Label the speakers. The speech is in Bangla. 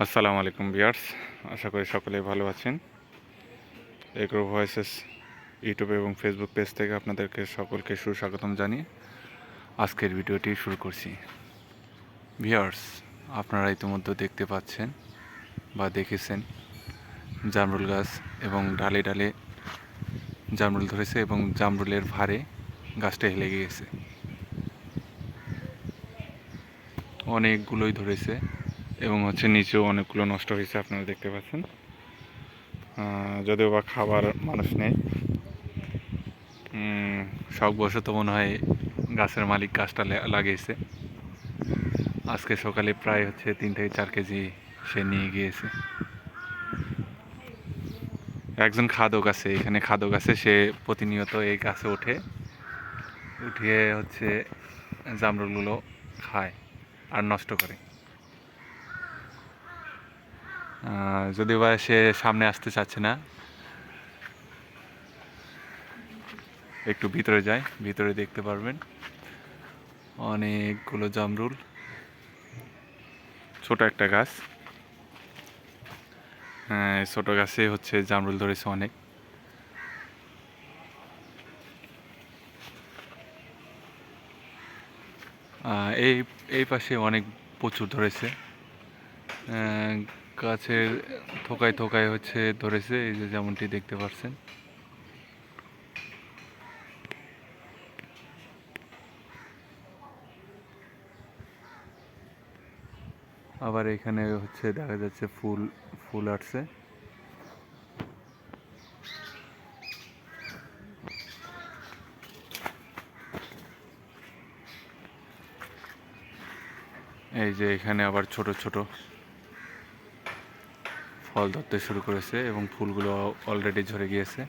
Speaker 1: আসসালামু আলাইকুম বিয়ার্স আশা করি সকলে ভালো আছেন। এগ্রো ভয়েসেস ইউটিউব এবং ফেসবুক পেজ থেকে আপনাদেরকে সকলকে সুস্বাগতম জানিয়ে আজকের ভিডিওটি শুরু করছি। ভিয়ার্স আপনারা ইতিমধ্যে দেখতে পাচ্ছেন বা দেখেছেন জামরুল গাছ এবং ডালে ডালে জামরুল ধরেছে এবং জামরুলের ভারে গাছটা হেলে গিয়েছে। অনেকগুলোই ধরেছে। এবং হচ্ছে নিচেও অনেকগুলো নষ্ট হয়েছে, আপনারা দেখতে পাচ্ছেন। যদিও বা খাবার মানুষ নেই। শখবশত মনে হয় গাছের মালিক গাছটা লাগিয়েছে। আজকে সকালে প্রায় হচ্ছে তিন থেকে চার কেজি সে নিয়ে গিয়েছে। একজন খাদক আছে, এখানে খাদক আছে, সে প্রতিনিয়ত এই গাছে ওঠে, উঠিয়ে হচ্ছে জামরুলগুলো খায় আর নষ্ট করে। যদিও বা সে সামনে আসতে চাচ্ছে না। একটু ভিতরে যায় ভিতরে দেখতে পারবেন। অনেকগুলো জামরুল। ছোট একটা গাছ। হ্যাঁ ছোট গাছে হচ্ছে জামরুল ধরেছে অনেক। এই এই পাশে অনেক প্রচুর ধরেছে। গাছের থোকায় থোকায় হচ্ছে ধরেছে, এই যে যেমনটি দেখতে পাচ্ছেন। আবার এখানে হচ্ছে দেখা যাচ্ছে ফুল ফুল আসছে। এই যে এখানে আবার ছোট ছোট ফল ধরতে শুরু করেছে এবং ফুলগুলো অলরেডি ঝরে গিয়েছে।